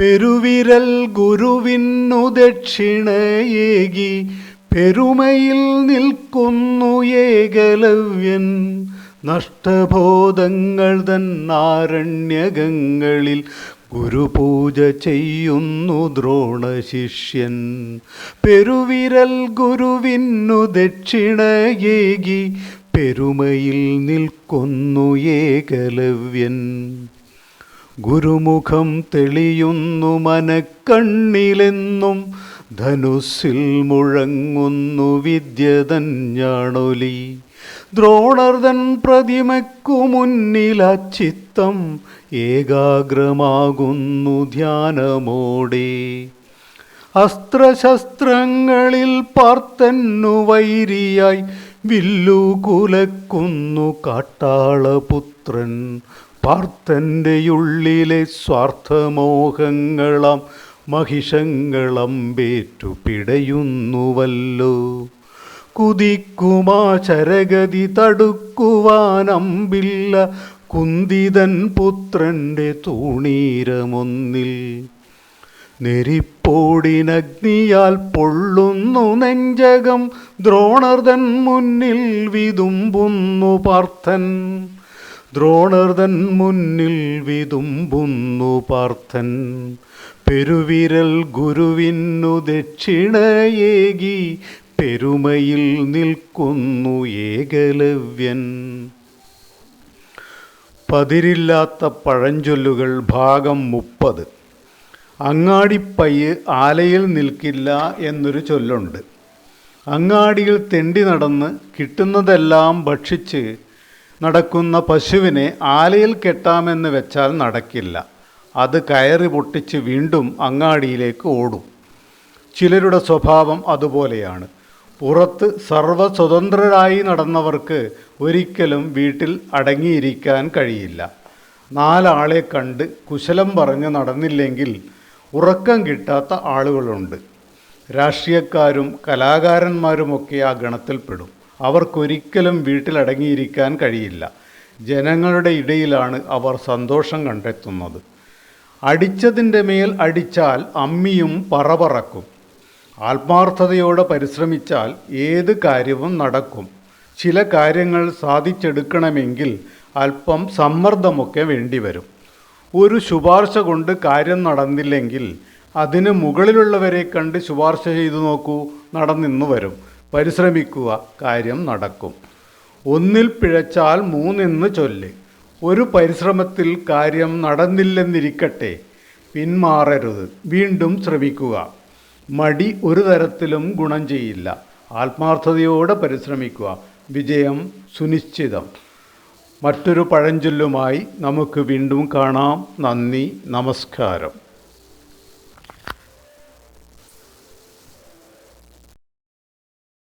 പെരുവിരൽ ഗുരുവിന്നു ദക്ഷിണയേകി പെരുമയിൽ നിൽക്കുന്നു ഏകലവ്യൻ. നഷ്ടബോധങ്ങൾ തൻ ആരണ്യകങ്ങളിൽ ഗുരുപൂജ ചെയ്യുന്നു ദ്രോണശിഷ്യൻ. പെരുവിരൽ ഗുരുവിന്നു ദക്ഷിണയേകി പെരുമയിൽ നിൽക്കുന്നു ഏകലവ്യൻ. ഗുരുമുഖം തെളിയുന്നു മനക്കണ്ണിലെന്നും ധനുസിൽ മുഴങ്ങുന്നു വിദ്യതഞ്ഞാണൊലി ദ്രോണർതൻ പ്രതിമയ്ക്കു മുന്നിലച്ചിത്തം ഏകാഗ്രമാകുന്നു ധ്യാനമോടെ. അസ്ത്രശസ്ത്രങ്ങളിൽ പാർത്തന്നു വൈരിയായി വില്ലു കുലക്കുന്നു കാട്ടാളപുത്രൻ പാർത്തന്റെ ഉള്ളിലെ സ്വാർത്ഥമോഹങ്ങളാം മഹിഷങ്ങളമ്പേറ്റു പിടയുന്നുവല്ലോ കുതിക്കുമാ ചരഗതി തടുക്കുവാനമ്പില്ല കുന്തിതൻ പുത്രന്റെ തൂണീരമൊന്നിൽ. നെരിപ്പോടിനഗ്നിയാൽ പൊള്ളുന്നു നെഞ്ചകം ദ്രോണർതൻ മുന്നിൽ വിതുമ്പുന്നു പാർത്ഥൻ. ദ്രോണർതൻ മുന്നിൽ വിതുമ്പുന്നു പാർത്ഥൻ. പെരുവിരൽ ഗുരുവിനു ദക്ഷിണയേകി പെരുമയിൽ നിൽക്കുന്നു ഏകലവ്യൻ. പതിരില്ലാത്ത പഴഞ്ചൊല്ലുകൾ ഭാഗം മുപ്പത്. അങ്ങാടിപ്പയ്യ് ആലയിൽ നിൽക്കില്ല എന്നൊരു ചൊല്ലുണ്ട്. അങ്ങാടിയിൽ തെണ്ടി നടന്ന് കിട്ടുന്നതെല്ലാം ഭക്ഷിച്ച് നടക്കുന്ന പശുവിനെ ആലയിൽ കെട്ടാമെന്ന് വെച്ചാൽ നടക്കില്ല. അത് കയറി പൊട്ടിച്ച് വീണ്ടും അങ്ങാടിയിലേക്ക് ഓടും. ചിലരുടെ സ്വഭാവം അതുപോലെയാണ്. പുറത്ത് സർവസ്വതന്ത്രരായി നടന്നവർക്ക് ഒരിക്കലും വീട്ടിൽ അടങ്ങിയിരിക്കാൻ കഴിയില്ല. നാലാളെ കണ്ട് കുശലം പറഞ്ഞ് നടന്നില്ലെങ്കിൽ ഉറക്കം കിട്ടാത്ത ആളുകളുണ്ട്. രാഷ്ട്രീയക്കാരും കലാകാരന്മാരുമൊക്കെ ആ ഗണത്തിൽപ്പെടും അവർക്കൊരിക്കലും വീട്ടിലടങ്ങിയിരിക്കാൻ കഴിയില്ല. ജനങ്ങളുടെ ഇടയിലാണ് അവർ സന്തോഷം കണ്ടെത്തുന്നത്. അടിച്ചതിന്റെ മേൽ അടിച്ചാൽ അമ്മിയും പറപറക്കും ആത്മാർത്ഥതയോടെ പരിശ്രമിച്ചാൽ ഏത് കാര്യവും നടക്കും. ചില കാര്യങ്ങൾ സാധിച്ചെടുക്കണമെങ്കിൽ അല്പം സമ്മർദ്ദമൊക്കെ വേണ്ടിവരും. ഒരു ശുപാർശ കൊണ്ട് കാര്യം നടന്നില്ലെങ്കിൽ അതിന് മുകളിലുള്ളവരെ കണ്ട് ശുപാർശ ചെയ്തു നോക്കൂ നടന്നിന്നു വരും. പരിശ്രമിക്കുക. കാര്യം നടക്കും. ഒന്നിൽ പിഴച്ചാൽ മൂന്നെന്ന് ചൊല്ല്. ഒരു പരിശ്രമത്തിൽ കാര്യം നടന്നില്ലെന്നിരിക്കട്ടെ. പിന്മാറരുത്. വീണ്ടും ശ്രമിക്കുക. മടി ഒരു തരത്തിലും ഗുണം ചെയ്യില്ല. ആത്മാർത്ഥതയോടെ പരിശ്രമിക്കുക. വിജയം സുനിശ്ചിതം. മറ്റൊരു പഴഞ്ചൊല്ലുമായി നമുക്ക് വീണ്ടും കാണാം. നന്ദി. നമസ്കാരം.